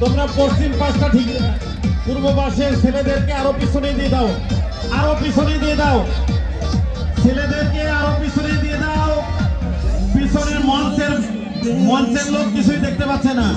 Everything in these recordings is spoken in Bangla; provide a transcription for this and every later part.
তোমরা পশ্চিম পাশটা ঠিক পূর্ব পাশের ছেলেদেরকে আরও পিছনে দিয়ে দাও। আরও পিছনে দিয়ে দাও। ছেলেদেরকে আরও পিছনে দিয়ে দাও। পিছনের মঞ্চের মঞ্চের লোক কিছুই দেখতে পাচ্ছে না।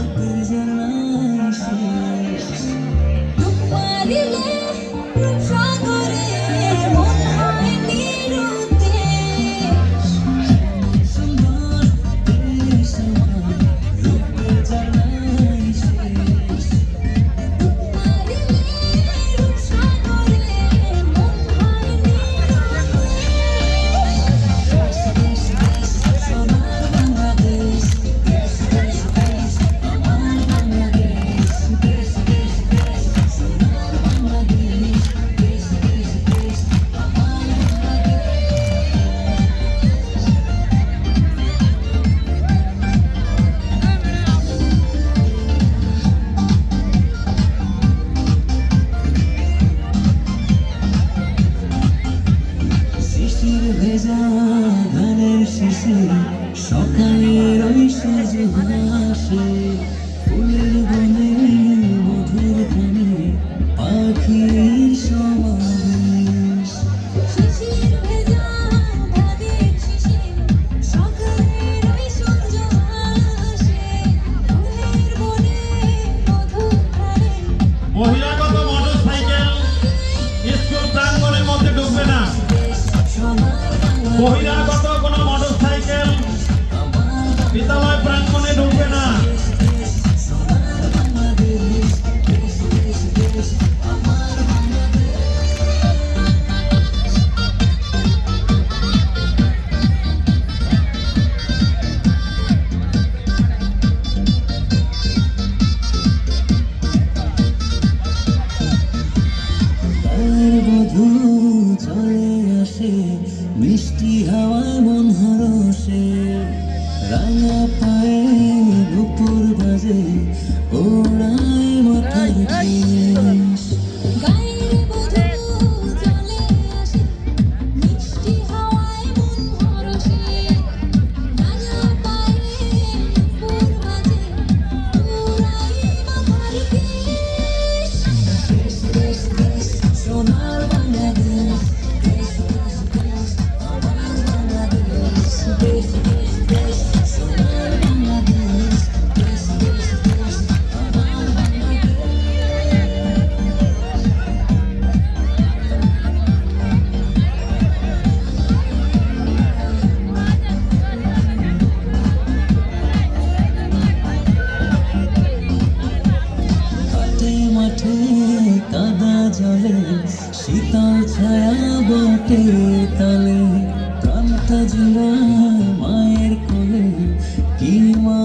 শিশি সকালের ওই সুযোগ হাসে ফুলের বনে তার বধু চলে আসে মিষ্টি হাওয়ায় মন হরসে রাঙা পায়ে দুপুর বাজে ওড়ায় জলে শীতল ছায়া বটে তালে প্রাণটা জুড়া মায়ের কোলে কি মা